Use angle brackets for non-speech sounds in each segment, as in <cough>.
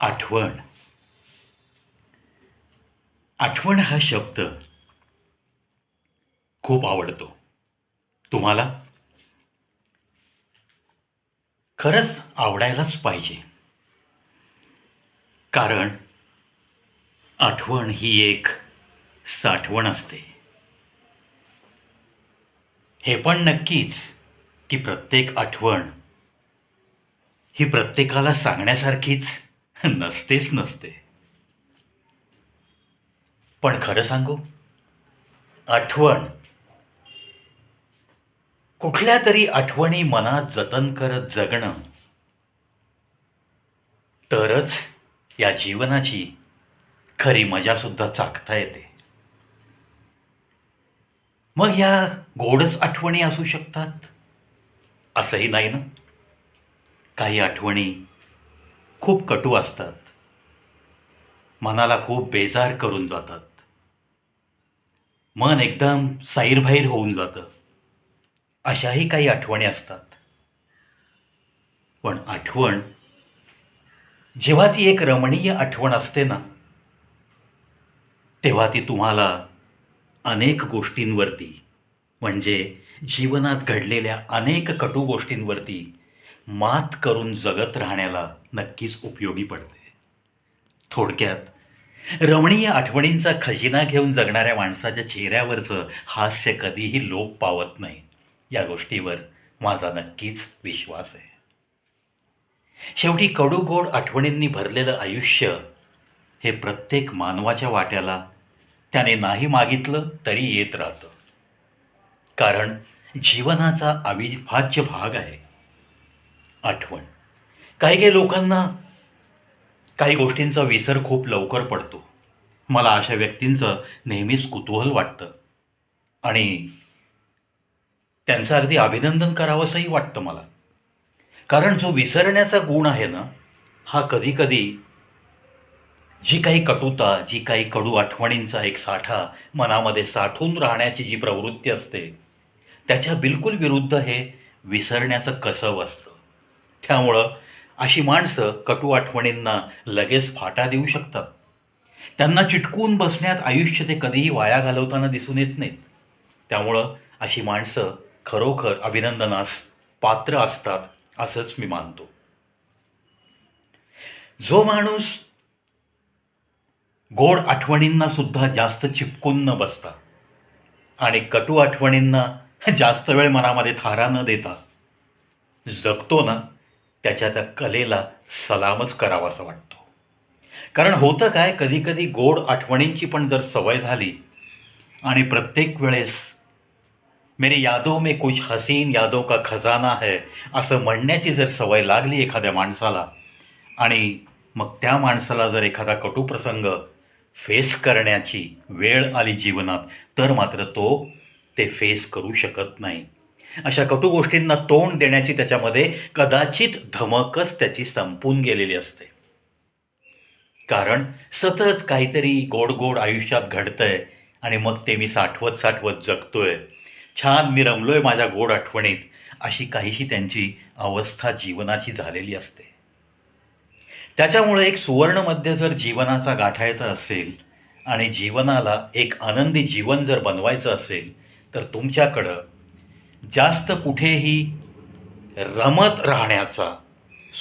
आठवण. आठवण हा शब्द खूप आवडतो. तुम्हाला? खरंच आवडायलाच पाहिजे. कारण आठवण ही एक साठवण असते. हे पण नक्कीच की प्रत्येक आठवण ही प्रत्येकाला सांगण्यासारखीच <laughs> नसतेच नसते. पण खरं सांगू? आठवण. कुठल्या तरी आठवणी मनात जतन करत जगणं तरच या जीवनाची खरी मजासुद्धा चाखता येते. मग या गोडच आठवणी असू शकतात? असंही नाही ना? काही आठवणी खूप कटू असतात. मनाला खूप बेजार करून जातात. मन एकदम साईरभाईर होऊन जातं. अशाही काही आठवणी असतात. पण आठवण जेव्हा ती एक रमणीय आठवण असते ना तेव्हा ती तुम्हाला अनेक गोष्टींवरती म्हणजे जीवनात घडलेल्या अनेक कटू गोष्टींवरती मात करून जगत राहण्याला नक्कीच उपयोगी पडते. थोडक्यात रमणीय आठवणींचा खजिना घेऊन जगणाऱ्या माणसाच्या चेहऱ्यावरचं हास्य कधीही लोप पावत नाही. या गोष्टीवर माझा नक्कीच विश्वास आहे. शेवटी कडू गोड आठवणींनी भरलेलं आयुष्य हे प्रत्येक मानवाच्या वाट्याला त्याने नाही मागितलं तरी येत राहतं. कारण जीवनाचा अविभाज्य भाग आहे. आठवण. काही काही लोकांना काही गोष्टींचा विसर खूप लवकर पडतो. मला अशा व्यक्तींचं नेहमीच कुतूहल वाटतं. आणि त्यांचं अगदी अभिनंदन करावंसंही वाटतं मला. कारण जो विसरण्याचा गुण आहे ना हा कधीकधी जी काही कटुता जी काही कडू आठवणींचा एक साठा मनामध्ये साठून राहण्याची जी प्रवृत्ती असते त्याच्या बिलकुल विरुद्ध हे विसरण्याचं कसव असतं. त्यामुळं अशी माणसं कटू आठवणींना लगेच फाटा देऊ शकतात. त्यांना चिटकून बसण्यात आयुष्य ते कधीही वाया घालवताना दिसून येत नाहीत. त्यामुळं अशी माणसं खरोखर अभिनंदनास पात्र असतात असंच मी मानतो. जो माणूस गोड आठवणींना सुद्धा जास्त चिपकून न बसता आणि कटू आठवणींना जास्त वेळ मनामध्ये थारा न देता जगतो ना त्याच्या त्या कलेला सलामच करावासा वाटतो. कारण होतं काय कधीकधी गोड आठवणींची पण जर सवय झाली आणि प्रत्येक वेळेस मेरे यादो में कुछ हसीन यादो का खजाना है असं म्हणण्याची जर सवय लागली एखाद्या माणसाला आणि मग त्या माणसाला जर एखादा कटुप्रसंग फेस करण्याची वेळ आली जीवनात तर मात्र तो ते फेस करू शकत नाही. अशा कटू गोष्टींना तोंड देण्याची त्याच्यामध्ये कदाचित धमकच त्याची संपून गेलेली असते. कारण सतत काहीतरी गोड गोड आयुष्यात घडतंय आणि मग ते मी साठवत साठवत जगतोय. छान मी रमलोय माझ्या गोड आठवणीत अशी काहीशी त्यांची अवस्था जीवनाची झालेली असते. त्याच्यामुळे एक सुवर्णमध्ये जर जीवनाचा गाठायचा असेल आणि जीवनाला एक आनंदी जीवन जर बनवायचं असेल तर तुमच्याकडं जास्त कुठेही रमत राहण्याचा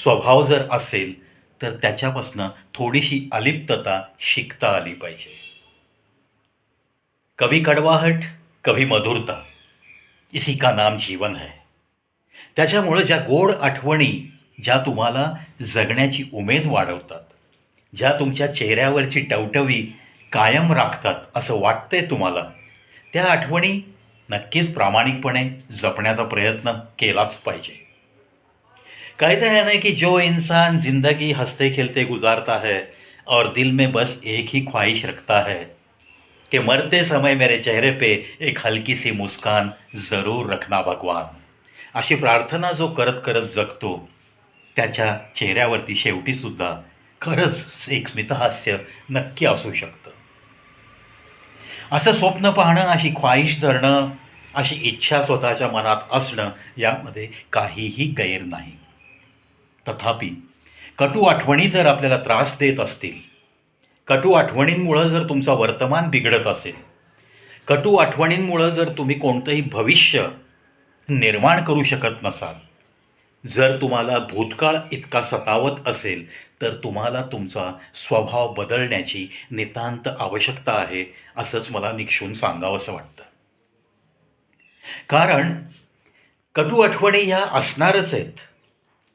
स्वभाव जर असेल तर त्याच्यापासनं थोडीशी अलिप्तता शिकता आली पाहिजे. कभी कड़वाहट कभी मधुरता इसी का नाम जीवन है. त्याच्यामुळं ज्या गोड आठवणी ज्या तुम्हाला जगण्याची उमेद वाढवतात ज्या तुमच्या चेहऱ्यावरची टवटवी कायम राखतात असं वाटतंय तुम्हाला त्या आठवणी नक्कीच प्रामाणिकपणे जपण्याचा प्रयत्न केलाच पाहिजे. कहते हैं ना कि जो इंसान जिंदगी हंसते खेलते गुजारता है और दिल में बस एक ही ख्वाहिश रखता है कि मरते समय मेरे चेहरे पे एक हलकी सी मुस्कान जरूर रखना भगवान. अशी प्रार्थना जो करत करत जगतो त्याच्या चेहऱ्यावरती शेवटीसुद्धा खरंच एक स्मितहास्य नक्की असू शकतं. असं स्वप्न पाहणं अशी ख्वाहिश धरणं अशी इच्छा स्वतःच्या मनात असणं यामध्ये काहीही गैर नाही. तथापि कटू आठवणी जर आपल्याला त्रास देत असतील कटू आठवणींमुळं जर तुमचं वर्तमान बिघडत असेल कटू आठवणींमुळं जर तुम्ही कोणतंही भविष्य निर्माण करू शकत नसाल जर तुम्हाला भूतकाळ इतका सतावत असेल तर तुम्हाला तुमचा स्वभाव बदलण्याची नितांत आवश्यकता आहे असंच मला निक्षून सांगावंसं वाटतं. कारण कटू आठवणी ह्या असणारच आहेत.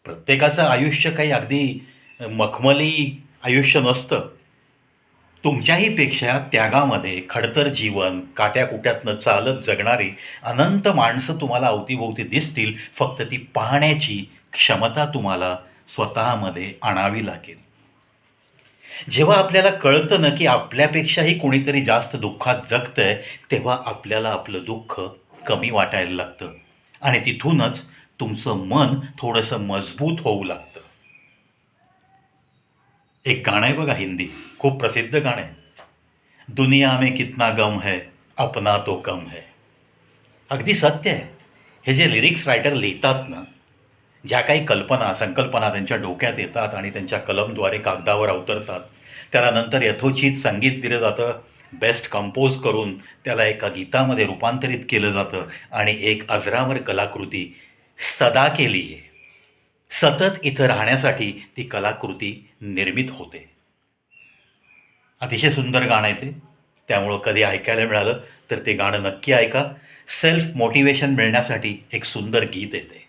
प्रत्येकाचं आयुष्य काही अगदी मखमली आयुष्य नसतं. तुमच्याही पेक्षा त्यागामध्ये खडतर जीवन काट्याकुट्यातनं चालत जगणारी अनंत माणसं तुम्हाला अवतीभोवती दिसतील फक्त ती पाहण्याची क्षमता तुम्हाला स्वतःमध्ये आणावी लागेल. जेव्हा आपल्याला कळतं ना की आपल्यापेक्षाही कोणीतरी जास्त दुःखात जगतंय तेव्हा आपल्याला आपलं दुःख कमी वाटायला लागतं. आणि तिथूनच तुमचं मन थोडंसं मजबूत होऊ लागतं. एक गाणं आहे बघा हिंदी. खूप प्रसिद्ध गाणं आहे. दुनिया में कितना गम है अपना तो कम है. अगदी सत्य आहे. हे जे लिरिक्स रायटर लिहितात ना ज्या काही कल्पना संकल्पना त्यांच्या डोक्यात येतात आणि त्यांच्या कलमद्वारे कागदावर अवतरतात त्याला नंतर यथोचित संगीत दिलं जातं बेस्ट कंपोज करून त्याला एका गीतामध्ये रूपांतरित केलं जातं आणि एक अजरावर कलाकृती सदा केली आहे सतत इथं राहण्यासाठी ती कलाकृती निर्मित होते. अतिशय सुंदर गाणं आहे ते. त्यामुळं कधी ऐकायला मिळालं तर ते गाणं नक्की ऐका. सेल्फ मोटिवेशन मिळण्यासाठी एक सुंदर गीत येते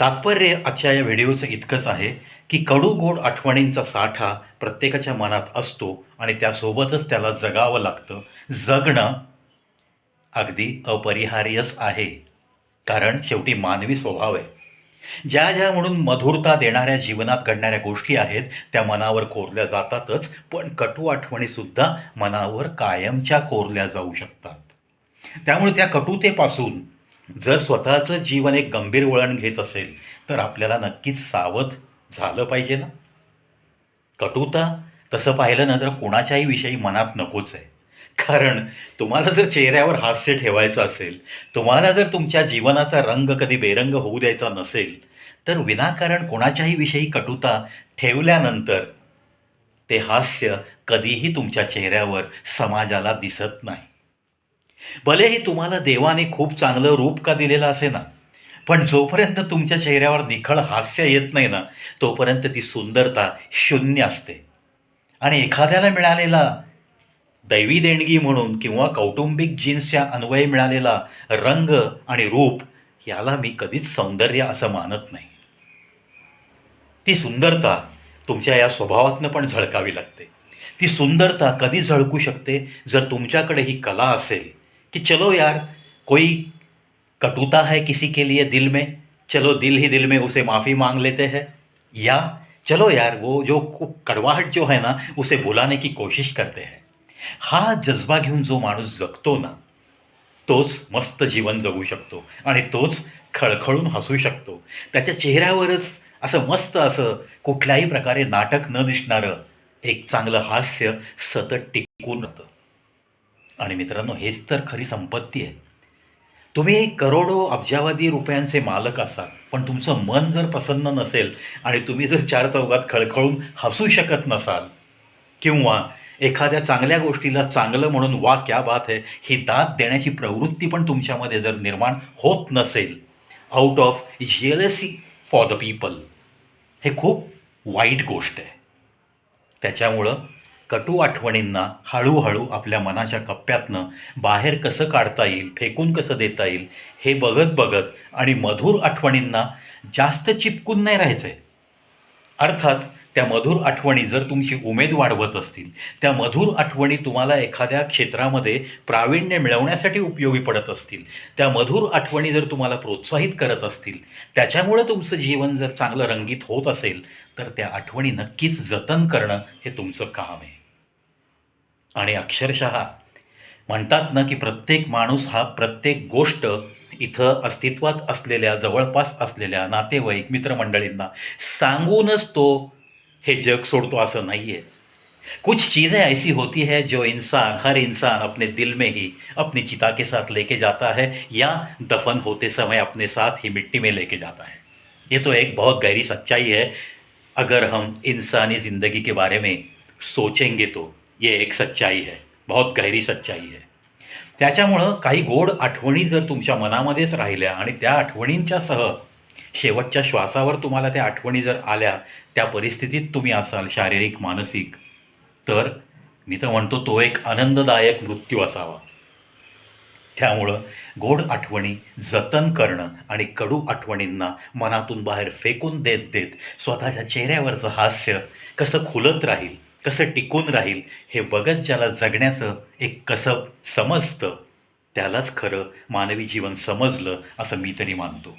तात्पर्य आजच्या या व्हिडिओचं इतकंच आहे की कडू गोड आठवणींचा साठा प्रत्येकाच्या मनात असतो आणि त्यासोबतच त्याला जगावं लागतं. जगणं अगदी अपरिहार्यच आहे. कारण शेवटी मानवी स्वभाव आहे. ज्या ज्या म्हणून मधुरता देणाऱ्या जीवनात घडणाऱ्या गोष्टी आहेत त्या मनावर कोरल्या जातातच पण कटू आठवणीसुद्धा मनावर कायमच्या कोरल्या जाऊ शकतात. त्यामुळे त्या कटुतेपासून जर स्वतःचं जीवन एक गंभीर वळण घेत असेल तर आपल्याला नक्कीच सावध झालं पाहिजे ना? कटुता तसं पाहिलं ना तर कोणाच्याही विषयी मनात नकोच आहे. कारण तुम्हाला जर चेहऱ्यावर हास्य ठेवायचं असेल तुम्हाला जर तुमच्या जीवनाचा रंग कधी बेरंग होऊ द्यायचा नसेल तर विनाकारण कोणाच्याही विषयी कटुता ठेवल्यानंतर ते हास्य कधीही तुमच्या चेहऱ्यावर समाजाला दिसत नाही. भलेही तुम्हाला देवाने खूप चांगलं रूप का दिलेलं असे ना पण जोपर्यंत तुमच्या चेहऱ्यावर निखळ हास्य येत नाही ना तोपर्यंत ती सुंदरता शून्य असते. आणि एखाद्याला मिळालेला दैवी देणगी म्हणून किंवा कौटुंबिक जीन्सच्या अन्वये मिळालेला रंग आणि रूप याला मी कधीच सौंदर्य असं मानत नाही. ती सुंदरता तुमच्या या स्वभावातनं पण झळकावी लागते. ती सुंदरता कधी झळकू शकते? जर तुमच्याकडे ही कला असेल की चलो यार कोई कटुता है किसी के लिए दिल में? चलो दिल ही दिल में उसे माफ़ी मांग लेते हैं। या चलो यार वो जो कड़वाहट जो है ना उसे भुलाने की कोशिश करते हैं। हा जज्बा घेऊन जो माणूस जगतो ना तोच मस्त जीवन जगू शकतो आणि तोच खळखळून हसू शकतो. त्याच्या चेहऱ्यावरच असं मस्त असं कुठल्याही प्रकारे नाटक न दिसणारं एक चांगलं हास्य सतत टिकून राहतं. आणि मित्रांनो हेच तर खरी संपत्ती आहे. तुम्ही करोडो अब्जावधी रुपयांचे मालक असाल पण तुमचं मन जर प्रसन्न नसेल आणि तुम्ही जर चार चौघात खळखळून हसू शकत नसाल किंवा एखाद्या चांगल्या गोष्टीला चांगलं म्हणून वा क्या बात आहे ही दाद देण्याची प्रवृत्ती पण तुमच्यामध्ये जर निर्माण होत नसेल out of jealousy for the people हे खूप वाईट गोष्ट आहे. त्याच्यामुळं कटू आठवणींना हळूहळू आपल्या मनाच्या कप्प्यातनं बाहेर कसं काढता येईल फेकून कसं देता येईल हे बघत बघत आणि मधुर आठवणींना जास्त चिपकून नाही राहायचं आहे अर्थात त्या मधुर आठवणी जर तुमची उमेद वाढवत असतील त्या मधुर आठवणी तुम्हाला एखाद्या क्षेत्रामध्ये प्रावीण्य मिळवण्यासाठी उपयोगी पडत असतील त्या मधुर आठवणी जर तुम्हाला प्रोत्साहित करत असतील त्याच्यामुळं तुमचं जीवन जर चांगलं रंगीत होत असेल तर त्या आठवणी नक्कीच जतन करणं हे तुमचं काम आहे. आणि अक्षरशः म्हणतात ना की प्रत्येक माणूस हा प्रत्येक गोष्ट इथं अस्तित्वात असलेल्या जवळपास असलेल्या नातेवाईक मित्रमंडळींना सांगूनच तो हे जग सोडतो असं नहीं है कुछ चीज़ें ऐसी होती है जो इंसान हर इंसान अपने दिल में ही अपनी चिता के साथ लेके जाता है या दफन होते समय अपने साथ ही मिट्टी में लेके जाता है। ये तो एक बहुत गहरी सच्चाई है। अगर हम इंसानी ज़िंदगी के बारे में सोचेंगे तो ये एक सच्चाई है बहुत गहरी सच्चाई है। त्याच्यामुळं काही गोड आठवणी जर तुमच्या मनामध्येच राहिल्या आणि त्या आठवणींच्या सह शेवटच्या श्वासावर तुम्हाला त्या आठवणी जर आल्या त्या परिस्थितीत तुम्ही असाल शारीरिक मानसिक तर मी तर म्हणतो तो एक आनंददायक मृत्यू असावा. त्यामुळं गोड आठवणी जतन करणं आणि कडू आठवणींना मनातून बाहेर फेकून देत देत स्वतःच्या चेहऱ्यावरचं हास्य कसं खुलत राहील कसं टिकून राहील हे बघत ज्याला जगण्याचं एक कसब समजतं त्यालाच खरं मानवी जीवन समजलं असं मी तरी मानतो.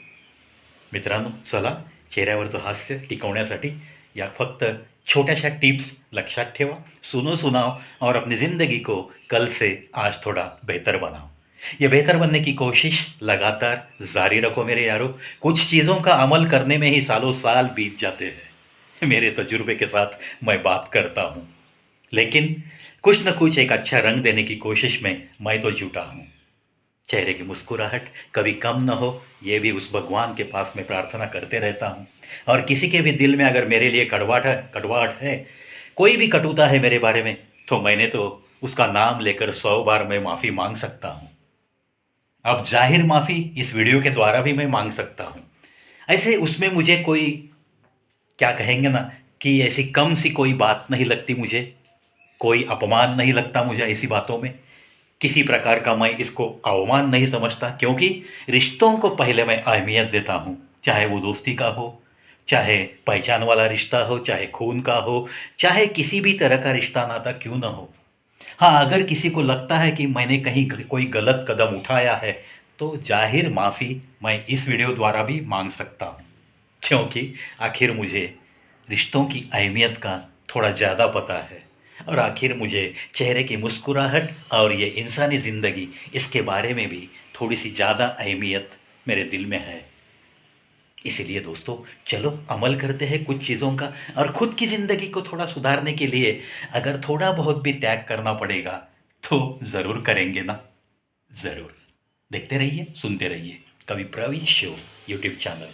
मित्रांनो, चला चेहऱ्यावरचं हास्य टिकवण्यासाठी या फक्त छोट्याशा टिप्स लक्षात ठेवा. सुनो सुनाओ और अपनी ज़िंदगी को कल से आज थोड़ा बेहतर बनाओ. ये बेहतर बनने की कोशिश लगातार जारी रखो मेरे यारों। कुछ चीज़ों का अमल करने में ही सालों साल बीत जाते हैं। मेरे तजुर्बे के साथ मैं बात करता हूँ। लेकिन कुछ न कुछ एक अच्छा रंग देने की कोशिश में मैं तो जुटा हूँ। चेहरे की मुस्कुराहट कभी कम न हो, ये भी उस भगवान के पास मैं प्रार्थना करते रहता हूँ। और किसी के भी दिल में अगर मेरे लिए कड़वाट है, कड़वाहट है, कोई भी कटुता है मेरे बारे में तो मैंने तो उसका नाम लेकर सौ बार मैं माफ़ी मांग सकता हूँ। अब ज़ाहिर माफ़ी इस वीडियो के द्वारा भी मैं मांग सकता हूँ। ऐसे उसमें मुझे कोई, क्या कहेंगे ना, कि ऐसी कम सी कोई बात नहीं लगती मुझे, कोई अपमान नहीं लगता मुझे ऐसी बातों में। किसी प्रकार का मैं इसको अवमान नहीं समझता, क्योंकि रिश्तों को पहले मैं अहमियत देता हूँ। चाहे वो दोस्ती का हो, चाहे पहचान वाला रिश्ता हो, चाहे खून का हो, चाहे किसी भी तरह का रिश्ता नाता क्यों ना हो। हाँ अगर किसी को लगता है कि मैंने कहीं कोई गलत कदम उठाया है तो ज़ाहिर माफ़ी मैं इस वीडियो द्वारा भी मांग सकता हूँ। क्योंकि आखिर मुझे रिश्तों की अहमियत का थोड़ा ज़्यादा पता है। और आखिर मुझे चेहरे की मुस्कुराहट और ये इंसानी ज़िंदगी, इसके बारे में भी थोड़ी सी ज़्यादा अहमियत मेरे दिल में है। इसीलिए दोस्तों, चलो अमल करते हैं कुछ चीज़ों का और खुद की ज़िंदगी को थोड़ा सुधारने के लिए अगर थोड़ा बहुत भी त्याग करना पड़ेगा तो ज़रूर करेंगे ना? ज़रूर। देखते रहिए, सुनते रहिए कवि प्रवीण शो यूट्यूब चैनल